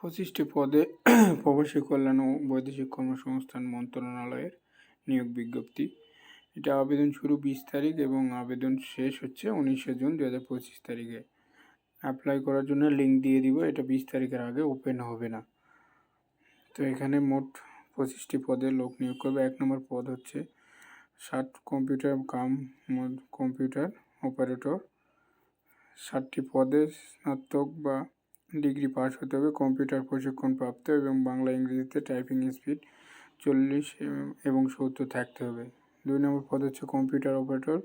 পঁচিশটি পদে প্রবাসী কল্যাণ ও বৈদেশিক কর্মসংস্থান মন্ত্রণালয়ের নিয়োগ বিজ্ঞপ্তি। এটা আবেদন শুরু বিশ তারিখ এবং আবেদন শেষ হচ্ছে উনিশে জুন দু হাজার পঁচিশ তারিখে। অ্যাপ্লাই করার জন্য লিঙ্ক দিয়ে দিব, এটা বিশ তারিখের আগে ওপেন হবে না। তো এখানে মোট পঁচিশটি পদে লোক নিয়োগ করবে। এক নম্বর পদ হচ্ছে ষাট কম্পিউটার কাম কম্পিউটার অপারেটর ষাটটি পদে স্নাতক বা ডিগ্রি পাস হতে হবে, কম্পিউটার প্রশিক্ষণ প্রাপ্ত এবং বাংলা, ইংরেজিতে টাইপিং স্পিড চল্লিশ এবং সত্তর থাকতে হবে। দুই নম্বর পদ হচ্ছে কম্পিউটার অপারেটর।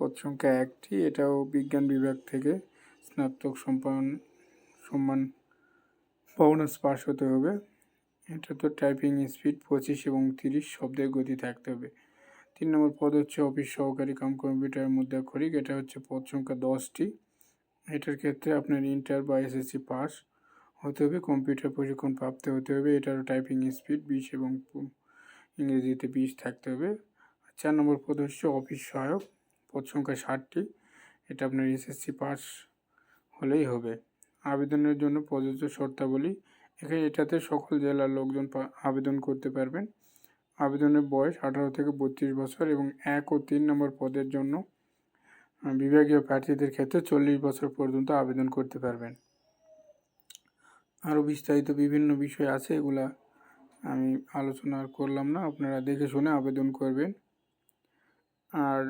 পদ সংখ্যা একটি, এটাও বিজ্ঞান বিভাগ থেকে স্নাতক সম্মান সম্মান বোনাস পাস হতে হবে। এটা তো টাইপিং স্পিড পঁচিশ এবং তিরিশ শব্দের গতি থাকতে হবে। তিন নম্বর পদ হচ্ছে অফিস সহকারী কাম কম্পিউটারের মধ্যে খরিক এটা হচ্ছে পদ সংখ্যা দশটি। এটার ক্ষেত্রে আপনার ইন্টার বা এসএসসি পাস হতে হবে। কম্পিউটার প্রশিক্ষণ প্রাপ্ত হতে হবে। এটারও টাইপিং স্পিড বিশ এবং ইংরেজিতে বিশ থাকতে হবে। চার নম্বর পদ হচ্ছে অফিস সহায়ক। পদ সংখ্যা ষাটটি। এটা আপনার এসএসসি পাস হলেই হবে। আবেদনের জন্য প্রযোজ্য শর্তাবলী। এখানে এটাতে সকল জেলার লোকজন আবেদন করতে পারবেন। আবেদনের বয়স আঠারো থেকে বত্রিশ বছর এবং এক ও তিন নম্বর পদের জন্য বিভাগীয় প্রার্থীদের ক্ষেত্রে চল্লিশ বছর পর্যন্ত আবেদন করতে পারবেন। আরও বিস্তারিত বিভিন্ন বিষয় আছে, এগুলা আমি আলোচনা করলাম না, আপনারা দেখে শুনে আবেদন করবেন। আর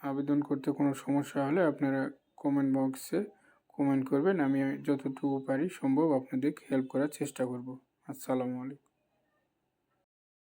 আবেদন করতে কোনো সমস্যা হলে আপনারা কমেন্ট বক্সে কমেন্ট করবেন, আমি যতটুকু পারি সম্ভব আপনাদের হেল্প করার চেষ্টা করব। আসসালামু আলাইকুম।